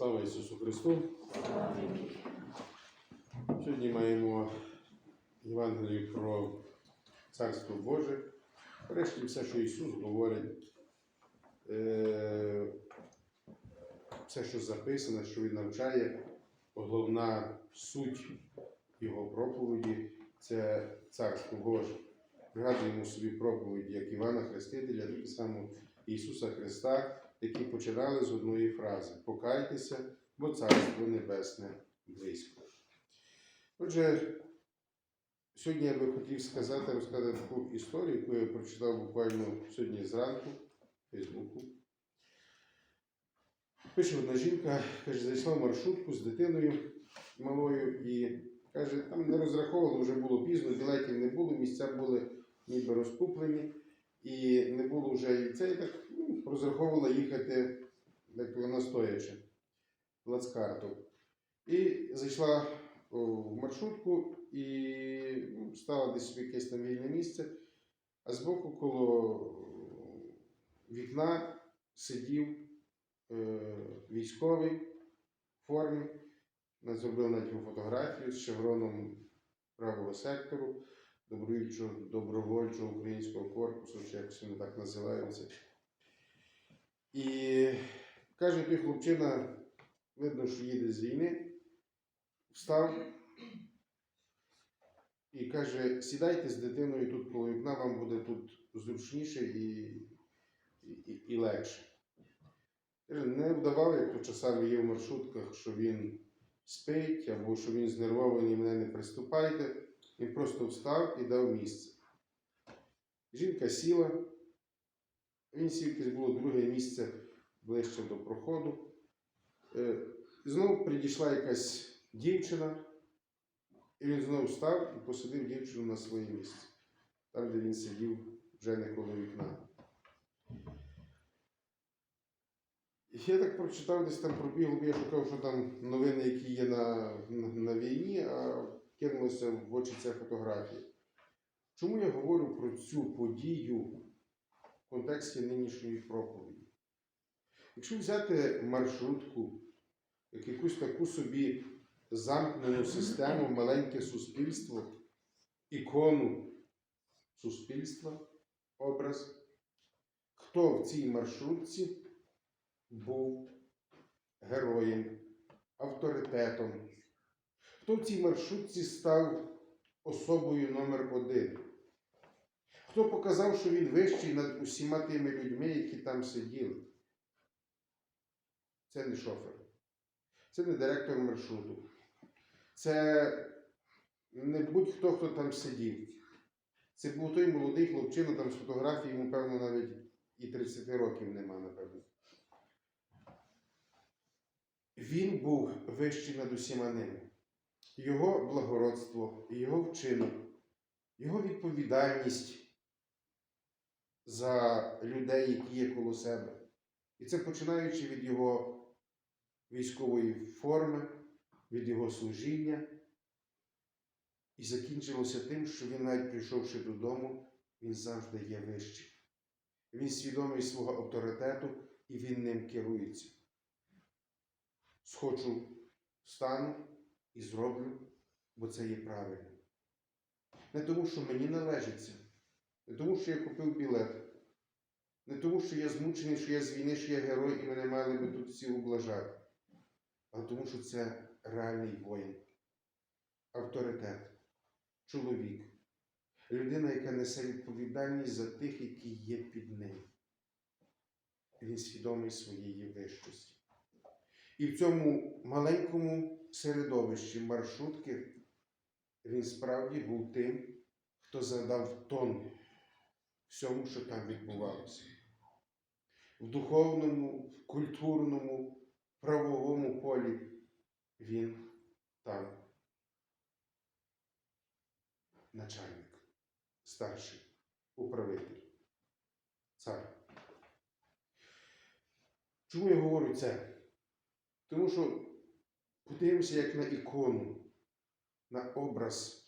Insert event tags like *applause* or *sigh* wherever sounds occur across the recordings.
Слава Ісусу Христу! Сьогодні маємо Євангелію про Царство Боже. Врешті все, що Ісус говорить, е, все, що записано, що Він навчає, головна суть Його проповіді це Царство Боже. Пригадуємо собі проповіді як Івана Хрестителя, так само Ісуса Христа, які починали з одної фрази Покайтеся, бо Царство Небесне близько. Отже, сьогодні я би хотів сказати, розказати таку історію, яку я прочитав буквально сьогодні зранку в Фейсбуку. Пише одна жінка, каже, зайшла в маршрутку з дитиною малою і каже, там не розраховували, вже було пізно, білетів не було, місця були ніби розкуплені. І не було вже і це, і так розраховувала їхати як то вона стоячи плацкарту. І зайшла в маршрутку і ну, стала десь в якесь там вільне місце, а збоку коло вікна сидів е, військовий в формі. Зробила навіть його фотографію з шевроном правого сектору добровольчого, добровольчого українського корпусу, чи якось вони так називаються. І каже той хлопчина, видно, що їде з війни, встав і каже, сідайте з дитиною тут коло вікна, вам буде тут зручніше і, і, і легше. Не вдавав, як то часами є в маршрутках, що він спить або що він знервований, мене не приступайте. Він просто встав і дав місце. Жінка сіла, він сів, було друге місце ближче до проходу. Е, Знову підійшла якась дівчина, і він знову встав і посадив дівчину на своє місце, там, де він сидів вже не коло вікна. Я так прочитав, десь там пробігло, я шукав, що там новини, які є на, на, на війні, а кинулося в очі ця фотографія. Чому я говорю про цю подію контексті нинішньої проповіді? Якщо взяти маршрутку, як якусь таку собі замкнену систему, маленьке суспільство, ікону суспільства, образ, хто в цій маршрутці був героєм, авторитетом, Хто в цій маршрутці став особою номер один? Хто показав, що він вищий над усіма тими людьми, які там сиділи? Це не шофер. Це не директор маршруту. Це не будь-хто, хто там сидів. Це був той молодий хлопчина, там з фотографії, йому, певно, навіть і 30 років нема, напевно. Він був вищий над усіма ними його благородство, його вчинок, його відповідальність за людей, які є коло себе. І це починаючи від його військової форми, від його служіння, і закінчилося тим, що він, навіть прийшовши додому, він завжди є вищий. Він свідомий свого авторитету і він ним керується. Схочу стану і зроблю, бо це є правильно. Не тому, що мені належиться, не тому, що я купив білет, не тому, що я змучений, що я з війни, що я герой і мене мали би тут всі облажати, але тому, що це реальний воїн, авторитет, чоловік, людина, яка несе відповідальність за тих, які є під ним. Він свідомий своєї вищості. І в цьому маленькому середовищі маршрутки він справді був тим, хто задав тон всьому, що там відбувалося. В духовному, культурному, правовому полі він там начальник, старший, управитель, цар. Чому я говорю це? Тому що подивимося як на ікону, на образ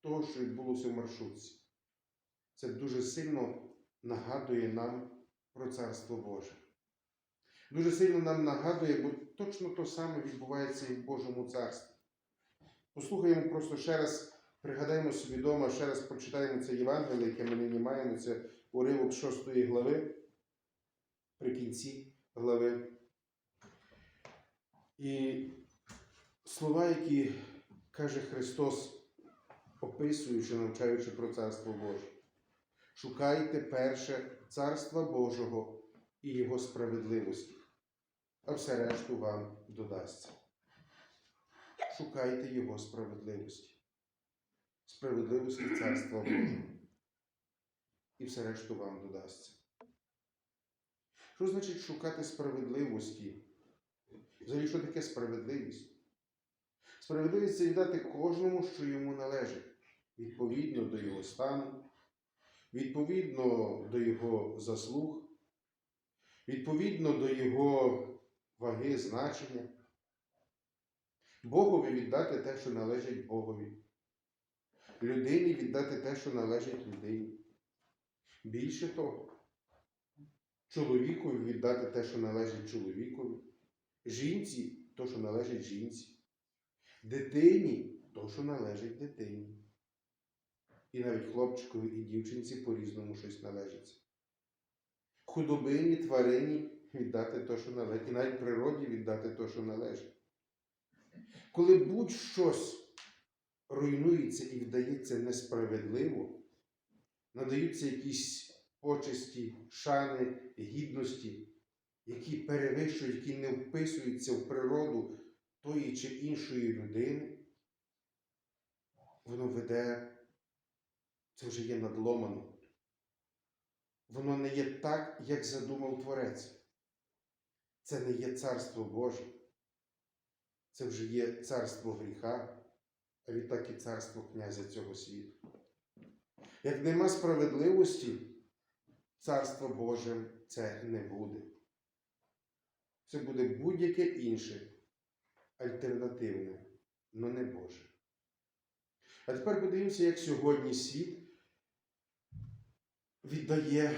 того, що відбулося в маршрутці. Це дуже сильно нагадує нам про Царство Боже. дуже сильно нам нагадує, бо точно то саме відбувається і в Божому царстві. Послухаємо просто ще раз, пригадаємо собі вдома, ще раз прочитаємо це Євангеліє, яке ми нині маємо, це уривок 6 глави, при кінці глави. І слова, які каже Христос, описуючи, навчаючи про Царство Боже. Шукайте перше Царства Божого і Його справедливості, а все решту вам додасться. Шукайте Його справедливості, справедливості Царства Божого. І все решту вам додасться. Що значить шукати справедливості? Взагалі, що таке справедливість? Справедливість це віддати кожному, що йому належить, відповідно до його стану, відповідно до його заслуг, відповідно до його ваги, значення. Богові віддати те, що належить Богові. Людині віддати те, що належить людині. Більше того, чоловікові віддати те, що належить чоловікові, жінці то, що належить жінці, дитині то, що належить дитині. І навіть хлопчикові і дівчинці по-різному щось належить. Худобині, тварині віддати те, що належить, і навіть природі віддати те, що належить. Коли будь-щось руйнується і вдається несправедливо, надаються якісь почесті, шани, гідності, які перевищують, які не вписуються в природу тої чи іншої людини, воно веде, це вже є надломано. Воно не є так, як задумав Творець. Це не є царство Боже. Це вже є царство гріха, а відтак і царство князя цього світу. Як нема справедливості, царство Боже це не буде. Це буде будь-яке інше, альтернативне, але не Боже. А тепер подивимося, як сьогодні світ віддає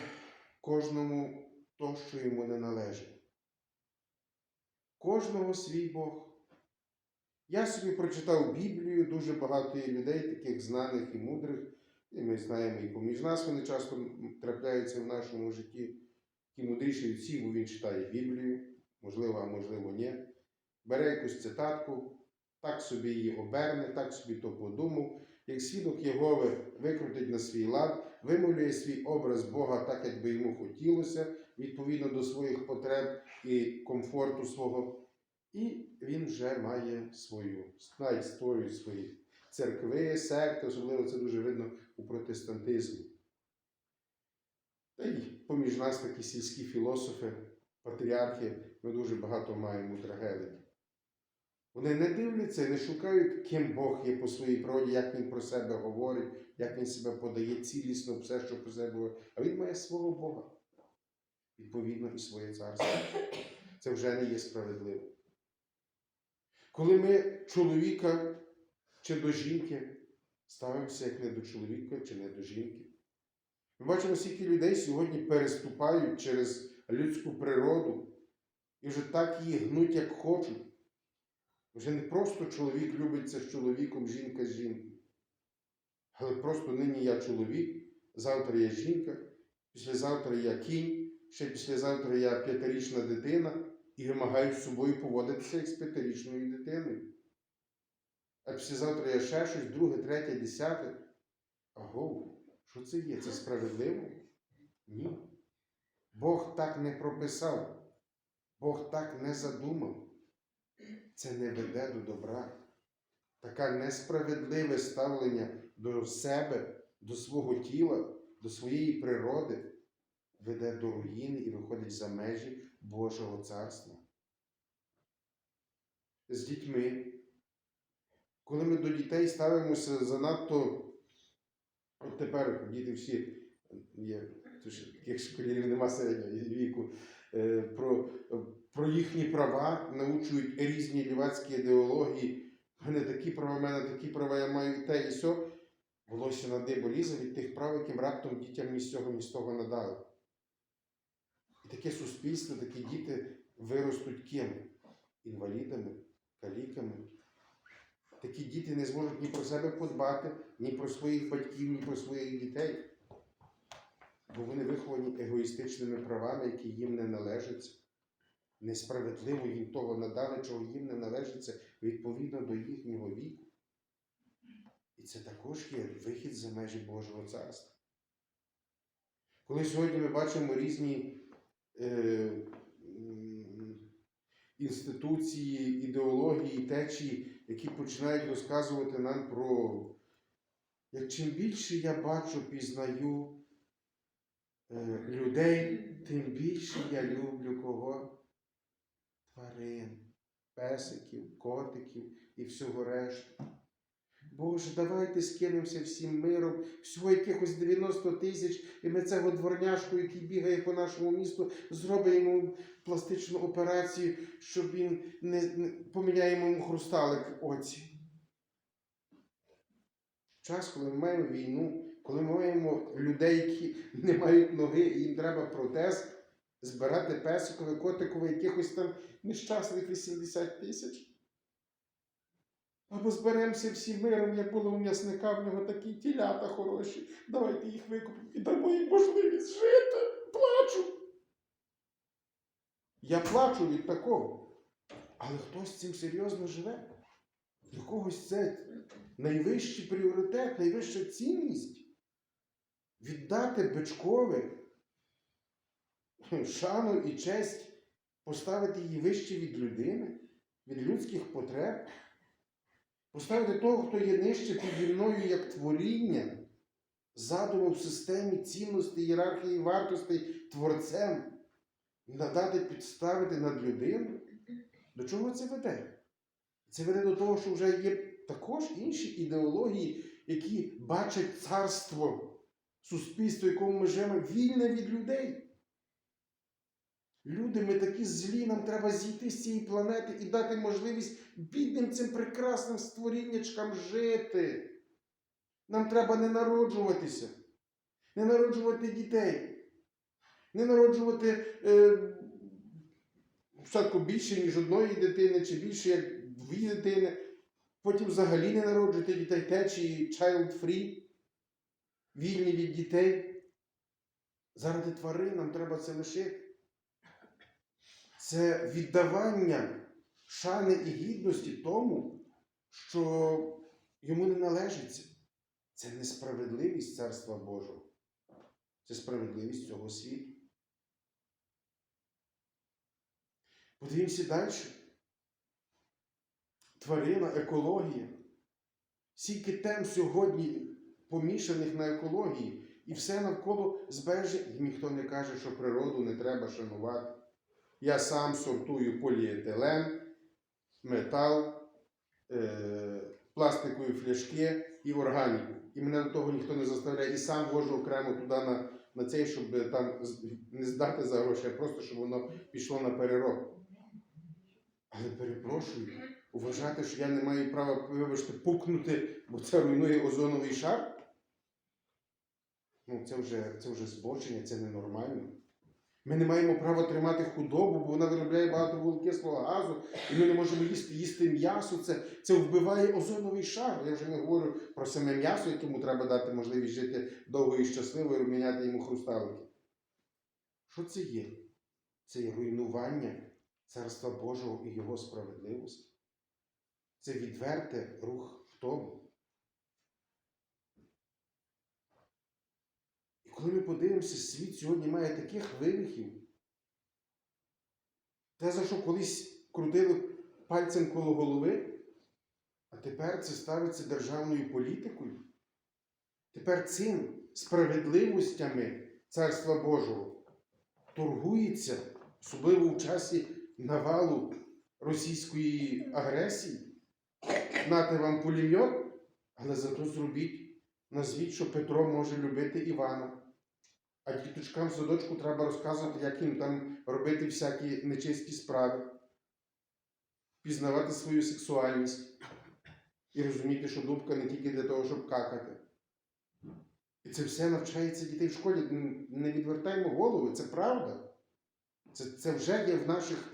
кожному то, що йому не належить. Кожного свій Бог. Я собі прочитав Біблію, дуже багато є людей, таких знаних і мудрих, і ми знаємо, і поміж нас вони часто трапляються в нашому житті. Ті мудріші всіх, бо він читає Біблію, можливо, а можливо, ні. Бере якусь цитатку, так собі її оберне, так собі то подумав, як свідок Єгови викрутить на свій лад, вимовлює свій образ Бога так, як би йому хотілося, відповідно до своїх потреб і комфорту свого. І він вже має свою, навіть створює свої церкви, секти, особливо це дуже видно у протестантизмі. Та й поміж нас такі сільські філософи, патріархи, ми дуже багато маємо трагедій. Вони не дивляться і не шукають, ким Бог є по своїй природі, як він про себе говорить, як він себе подає цілісно, все, що про себе говорить. А він має свого Бога. Відповідно, і своє царство. Це вже не є справедливо. Коли ми чоловіка чи до жінки ставимося як не до чоловіка чи не до жінки. Ми бачимо, скільки людей сьогодні переступають через людську природу і вже так її гнуть, як хочуть. Вже не просто чоловік любиться з чоловіком, жінка з жінкою. Але просто нині я чоловік, завтра я жінка, післязавтра я кінь, ще післязавтра я п'ятирічна дитина і вимагаю з собою поводитися як з п'ятирічною дитиною. А післязавтра я ще щось, друге, третє, десяте. Аго, що це є? Це справедливо? Ні. Бог так не прописав, Бог так не задумав. Це не веде до добра. Таке несправедливе ставлення до себе, до свого тіла, до своєї природи веде до руїни і виходить за межі Божого царства. З дітьми. Коли ми до дітей ставимося занадто, от тепер діти всі є, тож таких школярів нема середнього віку, про, про їхні права научують різні лівацькі ідеології. У мене такі права, в мене такі права, я маю і те, і сьо. Волосся на диво лізе від тих прав, яким раптом дітям ні з цього, ні з того надали. І таке суспільство, такі діти виростуть ким? Інвалідами, каліками. Такі діти не зможуть ні про себе подбати, ні про своїх батьків, ні про своїх дітей. Бо вони виховані егоїстичними правами, які їм не належаться. Несправедливо їм того надали, чого їм не належиться відповідно до їхнього віку. І це також є вихід за межі Божого царства. Коли сьогодні ми бачимо різні е, інституції, ідеології, течії, які починають розказувати нам про як чим більше я бачу, пізнаю людей, тим більше я люблю кого? Тварин, песиків, котиків і всього решту. Боже, давайте скинемося всім миром, всього якихось 90 тисяч, і ми цього дворняшку, який бігає по нашому місту, зробимо пластичну операцію, щоб він не, не поміняємо йому хрусталик оці. Час, коли ми маємо війну, коли ми маємо людей, які *laughs* не мають ноги, і їм треба протез, збирати песикове, котикове, якихось там нещасних 80 тисяч. Або зберемося всі миром, як було у м'ясника, в нього такі тілята хороші. Давайте їх викупимо і дамо їм можливість жити. Плачу. Я плачу від такого. Але хтось цим серйозно живе. Для когось це найвищий пріоритет, найвища цінність. Віддати бичкове шану і честь, поставити її вище від людини, від людських потреб. Поставити того, хто є нижче піді мною як творіння, задуму в системі цінностей, ієрархії вартостей творцем, надати підставити над людину. До чого це веде? Це веде до того, що вже є також інші ідеології, які бачать царство, суспільство, в якому ми живемо, вільне від людей. Люди, ми такі злі, нам треба зійти з цієї планети і дати можливість бідним цим прекрасним створіннячкам жити. Нам треба не народжуватися, не народжувати дітей, не народжувати е, спочатку більше, ніж одної дитини, чи більше як дві дитини, потім взагалі не народжувати дітей, течії child free, вільні від дітей. Заради тварин нам треба це лишити. Це віддавання шани і гідності тому, що йому не належиться. Це несправедливість Царства Божого. Це справедливість цього світу. Подивімося далі. Тварина, екологія. Скільки тем сьогодні помішаних на екології, і все навколо збереження. І ніхто не каже, що природу не треба шанувати. Я сам сортую поліетилен, метал, е, пластикові фляшки і органіку. І мене до того ніхто не заставляє. І сам вожу окремо туди на, на цей, щоб там не здати за гроші, а просто щоб воно пішло на переробку. Але перепрошую, вважати, що я не маю права, вибачте, пукнути, бо це руйнує озоновий шар. Ну, це вже, це вже збочення, це ненормально. Ми не маємо права тримати худобу, бо вона виробляє багато вуглекислого газу, і ми не можемо їсти, їсти м'ясо. Це, це вбиває озоновий шар. Я вже не говорю про саме м'ясо, якому треба дати можливість жити довго і щасливо і розміняти йому хрусталики. Що це є? Це є руйнування Царства Божого і Його справедливості. Це відверте рух в тому. І коли ми подивимося, світ сьогодні має таких вивихів, те, за що колись крутили пальцем коло голови, а тепер це ставиться державною політикою. Тепер цим справедливостями Царства Божого торгується, особливо в часі навалу російської агресії. Нате вам пулемет, але зато зробіть, назвіть, що Петро може любити Івана. А діточкам в садочку треба розказувати, як їм там робити всякі нечисті справи, пізнавати свою сексуальність і розуміти, що дубка не тільки для того, щоб какати. І це все навчається дітей в школі. Не відвертаймо голови, це правда. Це, це вже є в наших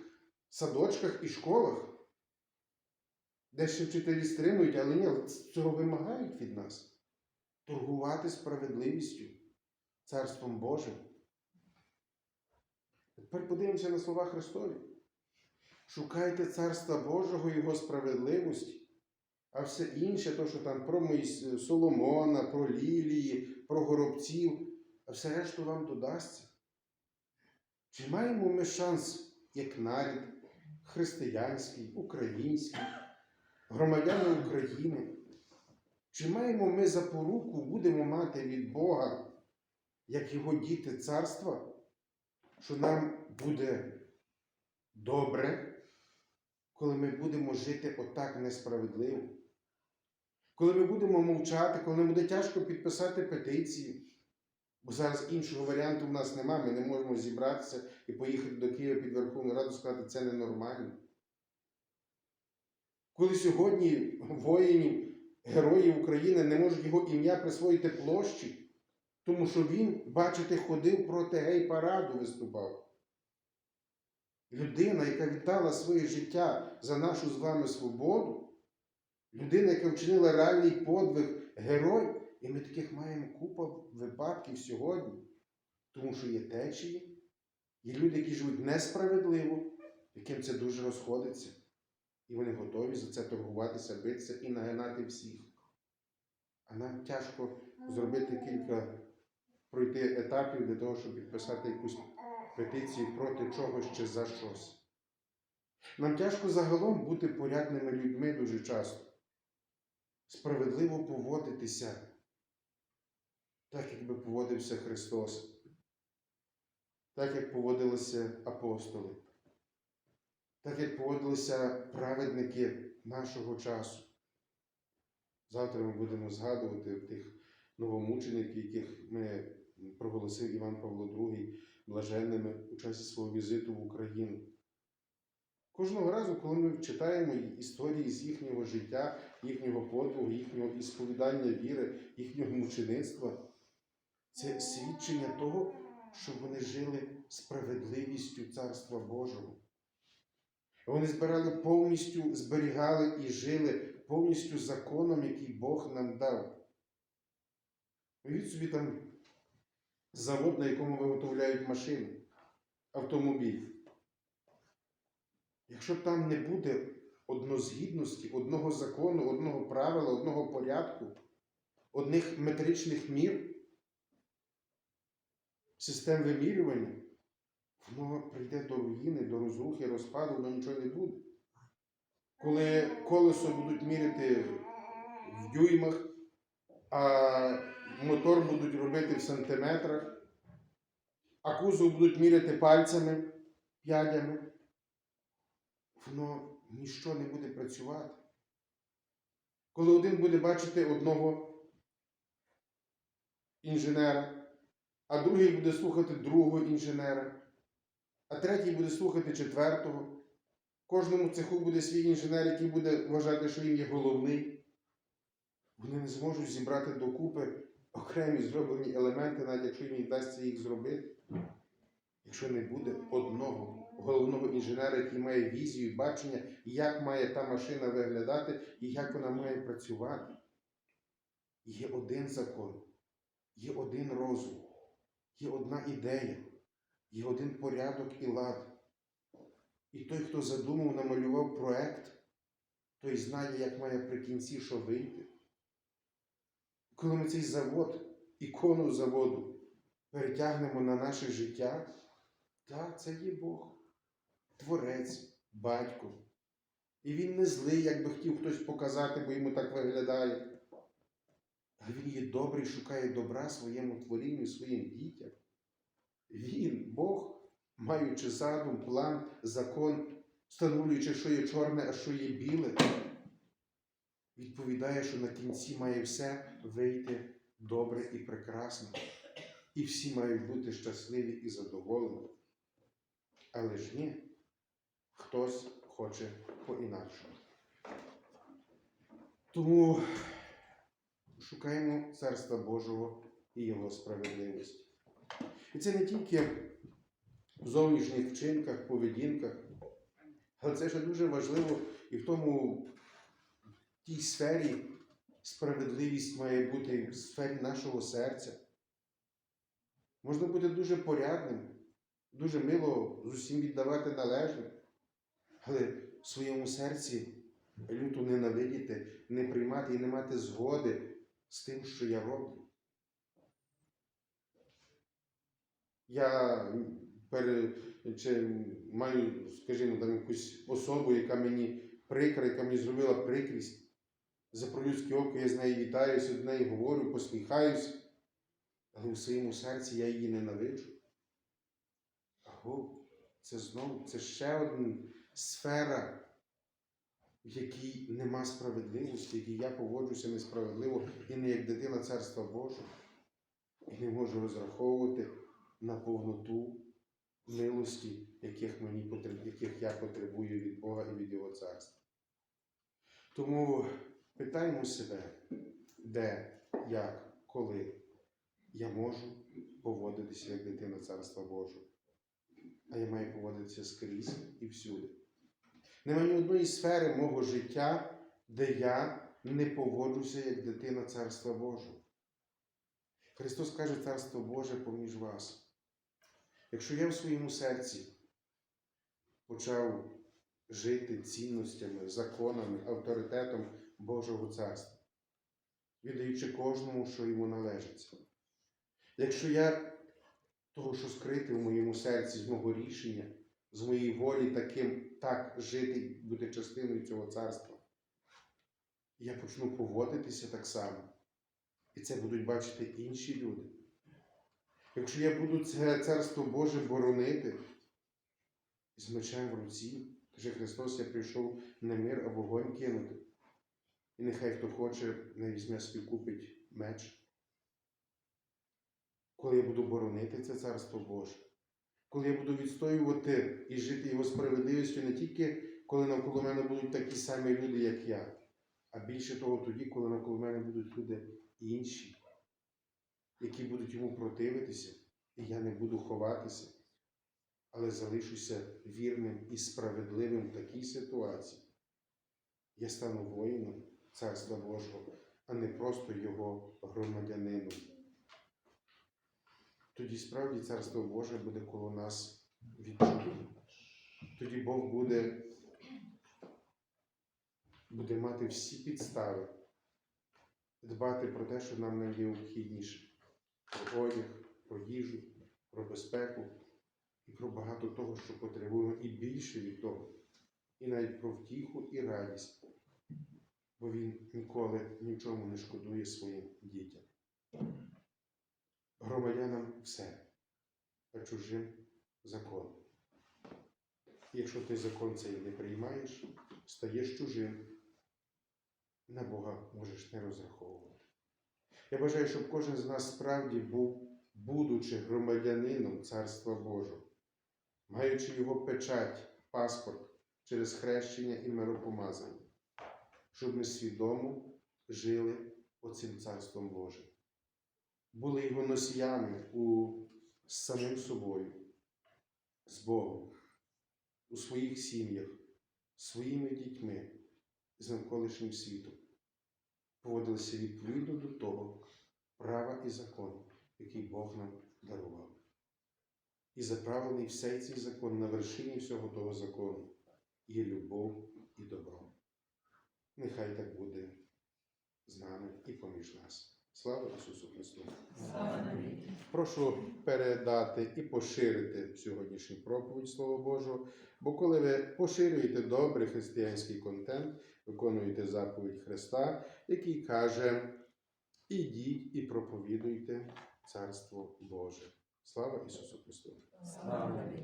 садочках і школах, де ще вчителі стримують, але ні, цього вимагають від нас. Торгувати справедливістю, Царством Божим. Тепер подивимося на слова Христові. Шукайте Царства Божого і Його справедливості, а все інше, то, що там про Соломона, про лілії, про горобців, а все решту вам додасться. Чи маємо ми шанс, як нарід, християнський, український, громадяни України? Чи маємо ми запоруку, будемо мати від Бога, як його діти царства, що нам буде добре, коли ми будемо жити отак несправедливо? Коли ми будемо мовчати, коли нам буде тяжко підписати петицію, бо зараз іншого варіанту в нас немає, ми не можемо зібратися і поїхати до Києва під Верховну Раду сказати, це ненормально. Коли сьогодні воїнів, героїв України не можуть його ім'я присвоїти площі, тому що він, бачите, ходив проти гей-параду, виступав. Людина, яка віддала своє життя за нашу з вами свободу, людина, яка вчинила реальний подвиг, герой, і ми таких маємо купу випадків сьогодні, тому що є течії, є люди, які живуть несправедливо, яким це дуже розходиться. І вони готові за це торгуватися, битися і нагинати всіх. А нам тяжко зробити кілька пройти етапів для того, щоб підписати якусь петицію проти чогось чи за щось. Нам тяжко загалом бути порядними людьми дуже часто, справедливо поводитися, так як би поводився Христос, так як поводилися апостоли, так як поводилися праведники нашого часу. Завтра ми будемо згадувати тих новомучеників, яких ми проголосив Іван Павло II блаженними у часі свого візиту в Україну. Кожного разу, коли ми читаємо історії з їхнього життя, їхнього подвигу, їхнього ісповідання віри, їхнього мучеництва, це свідчення того, що вони жили справедливістю Царства Божого. Вони збирали повністю, зберігали і жили повністю законом, який Бог нам дав. Уявіть собі там завод, на якому виготовляють машини, автомобіль. Якщо там не буде однозгідності, одного закону, одного правила, одного порядку, одних метричних мір, систем вимірювання, воно прийде до руїни, до розрухи, розпаду, воно нічого не буде. Коли колесо будуть міряти в дюймах, а мотор будуть робити в сантиметрах, а кузов будуть міряти пальцями, п'ядями, воно ніщо не буде працювати. Коли один буде бачити одного інженера, а другий буде слухати другого інженера, а третій буде слухати четвертого. Кожному цеху буде свій інженер, який буде вважати, що він є головний. Вони не зможуть зібрати докупи окремі зроблені елементи, навіть якщо їм вдасться їх зробити. Якщо не буде одного головного інженера, який має візію бачення, як має та машина виглядати і як вона має працювати. Є один закон, є один розум, є одна ідея, є один порядок і лад. І той, хто задумав, намалював проект, той знає, як має при кінці що вийти. Коли ми цей завод, ікону заводу, перетягнемо на наше життя, так, це є Бог, Творець, батько. І він не злий, як би хотів хтось показати, бо йому так виглядає. А він є добрий, шукає добра своєму творінню, своїм дітям. Він, Бог, маючи задум, план, закон, встановлюючи, що є чорне, а що є біле, відповідає, що на кінці має все вийти добре і прекрасно. І всі мають бути щасливі і задоволені. Але ж ні, хтось хоче по-інакшому. Тому шукаємо Царства Божого і Його справедливості. І це не тільки в зовнішніх вчинках, поведінках, Але це ще дуже важливо і в тому в тій сфері справедливість має бути в сфері нашого серця. Можна бути дуже порядним, дуже мило з усім віддавати належне, але в своєму серці люто ненавидіти, не приймати і не мати згоди з тим, що я роблю. Я пере, чи маю, скажімо, там якусь особу, яка мені прикра, яка мені зробила прикрість. За про-людське око я з нею вітаюся, до неї говорю, посміхаюся, але у своєму серці я її ненавиджу. Аго, це знову, це ще одна сфера, в якій нема справедливості, в якій я поводжуся несправедливо і не як дитина Царства Божого. І не можу розраховувати на повноту милості, яких, мені потреб... яких я потребую від Бога і від Його царства. Тому питаємо себе, де, як, коли я можу поводитися як дитина Царства Божого. А я маю поводитися скрізь і всюди. Немає ні одної сфери мого життя, де я не поводжуся як дитина Царства Божого. Христос каже Царство Боже поміж вас. Якщо я в своєму серці почав жити цінностями, законами, авторитетом Божого Царства, віддаючи кожному, що йому належиться. Якщо я того, що скрити в моєму серці з мого рішення, з моєї волі таким так жити, бути частиною цього царства, я почну поводитися так само. І це будуть бачити інші люди. Якщо я буду це царство Боже боронити з мечем в руці, каже Христос, я прийшов не мир, а вогонь кинути. І нехай хто хоче, не візьме собі купить меч. Коли я буду боронити це царство Боже, коли я буду відстоювати і жити його справедливістю не тільки коли навколо мене будуть такі самі люди, як я, а більше того тоді, коли навколо мене будуть люди інші, які будуть йому противитися, і я не буду ховатися, але залишуся вірним і справедливим в такій ситуації. Я стану воїном Царства Божого, а не просто його громадянином. Тоді справді Царство Боже буде коло нас відчутне. Тоді Бог буде, буде мати всі підстави дбати про те, що нам найнеобхідніше. Про одяг, про їжу, про безпеку і про багато того, що потребуємо, і більше від того, і навіть про втіху і радість, бо Він ніколи нічому не шкодує своїм дітям. Громадянам все, а чужим закон. Якщо ти закон цей не приймаєш, стаєш чужим, на Бога можеш не розраховувати. Я бажаю, щоб кожен з нас справді був, будучи громадянином Царства Божого, маючи його печать, паспорт через хрещення і миропомазання, щоб ми свідомо жили оцим Царством Божим, були його носіями у, з самим собою, з Богом, у своїх сім'ях, своїми дітьми з навколишнім світом. Поводилися відповідно до того права і закону, який Бог нам дарував. І заправлений всей цей закон на вершині всього того закону є любов і добро. Нехай так буде з нами і поміж нас. Слава Ісусу Христу! Слава. Прошу передати і поширити сьогоднішню проповідь Слова Божого, бо коли ви поширюєте добрий християнський контент, виконуєте заповідь Христа, який каже: ідіть і проповідуйте Царство Боже. Слава Ісусу Христу! Слава.